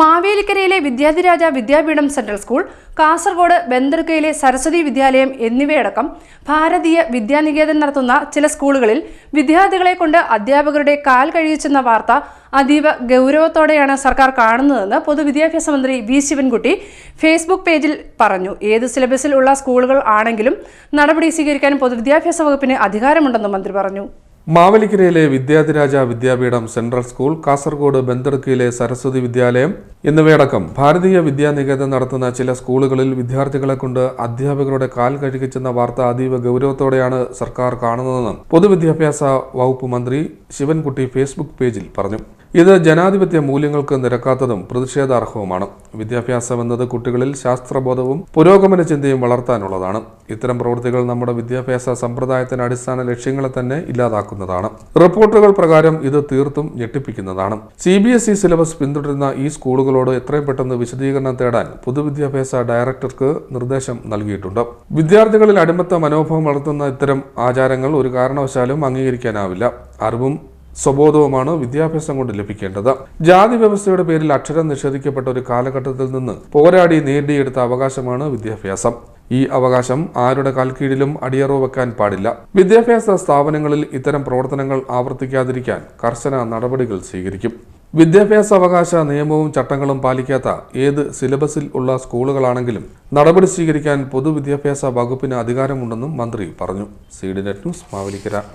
മാവേലിക്കരയിലെ Vidyadhiraja Vidyapeetham central school Kasaragod ബന്ദർക്കയിലെ സരസ്വതി വിദ്യാലയം എന്നിവയടക്കം ഭാരതീയ വിദ്യാനികേതൻ നടത്തുന്ന ചില സ്കൂളുകളിൽ വിദ്യാർത്ഥികളെ കൊണ്ട് അധ്യാപകരുടെ കാൽ കഴിയിച്ചെന്ന വാർത്ത അതീവ ഗൗരവത്തോടെയാണ് സർക്കാർ കാണുന്നതെന്ന് പൊതുവിദ്യാഭ്യാസ മന്ത്രി വി ശിവൻകുട്ടി ഫേസ്ബുക്ക് പേജിൽ പറഞ്ഞു. ഏത് സിലബസിൽ ഉള്ള സ്കൂളുകൾ ആണെങ്കിലും നടപടി സ്വീകരിക്കാൻ പൊതുവിദ്യാഭ്യാസ വകുപ്പിന് അധികാരമുണ്ടെന്നും മന്ത്രി പറഞ്ഞു. മാവലിക്കരയിലെ വിദ്യാധിരാജ വിദ്യാപീഠം സെൻട്രൽ സ്കൂൾ കാസർഗോഡ് ബന്ദർക്കിയിലെ സരസ്വതി വിദ്യാലയം എന്നിവയടക്കം ഭാരതീയ വിദ്യാനികേതൻ നടത്തുന്ന ചില സ്കൂളുകളിൽ വിദ്യാർത്ഥികളെ കൊണ്ട് അധ്യാപകരുടെ കാൽ കഴുകിച്ചെന്ന വാർത്ത അതീവ ഗൗരവത്തോടെയാണ് സർക്കാർ കാണുന്നതെന്ന് പൊതുവിദ്യാഭ്യാസ വകുപ്പ് മന്ത്രി ശിവൻകുട്ടി ഫേസ്ബുക്ക് പേജിൽ പറഞ്ഞു. ഇത് ജനാധിപത്യ മൂല്യങ്ങൾക്ക് നിരക്കാത്തതും പ്രതിഷേധാർഹവുമാണ്. വിദ്യാഭ്യാസം എന്നത് കുട്ടികളിൽ ശാസ്ത്രബോധവും പുരോഗമന ചിന്തയും വളർത്താനുള്ളതാണ്. ഇത്തരം പ്രവൃത്തികൾ നമ്മുടെ വിദ്യാഭ്യാസ സമ്പ്രദായത്തിന് അടിസ്ഥാന ലക്ഷ്യങ്ങളെ തന്നെ ഇല്ലാതാക്കുന്നതാണ്. റിപ്പോർട്ടുകൾ പ്രകാരം ഇത് തീർത്തും ഞെട്ടിപ്പിക്കുന്നതാണ്. C B S E syllabus പിന്തുടരുന്ന ഈ സ്കൂളുകളോട് എത്രയും പെട്ടെന്ന് വിശദീകരണം തേടാൻ പൊതുവിദ്യാഭ്യാസ ഡയറക്ടർക്ക് നിർദ്ദേശം നൽകിയിട്ടുണ്ട്. വിദ്യാർത്ഥികളിൽ അടിമത്ത മനോഭാവം വളർത്തുന്ന ഇത്തരം ആചാരങ്ങൾ ഒരു കാരണവശാലും അംഗീകരിക്കാനാവില്ല. അറിവും സ്വബോധവുമാണ് വിദ്യാഭ്യാസം കൊണ്ട് ലഭിക്കേണ്ടത്. ജാതി വ്യവസ്ഥയുടെ പേരിൽ അക്ഷരം നിഷേധിക്കപ്പെട്ട ഒരു കാലഘട്ടത്തിൽ നിന്ന് പോരാടി നേടിയെടുത്ത അവകാശമാണ് വിദ്യാഭ്യാസം. ഈ അവകാശം ആരുടെ കാൽക്കീഴിലും അടിയറവ് വെക്കാൻ പാടില്ല. വിദ്യാഭ്യാസ സ്ഥാപനങ്ങളിൽ ഇത്തരം പ്രവർത്തനങ്ങൾ ആവർത്തിക്കാതിരിക്കാൻ കർശന നടപടികൾ സ്വീകരിക്കും. വിദ്യാഭ്യാസ അവകാശ നിയമവും ചട്ടങ്ങളും പാലിക്കാത്ത ഏത് സിലബസിൽ ഉള്ള സ്കൂളുകളാണെങ്കിലും നടപടി സ്വീകരിക്കാൻ പൊതുവിദ്യാഭ്യാസ വകുപ്പിന് അധികാരമുണ്ടെന്നും മന്ത്രി പറഞ്ഞു. C Net News Mavelikara.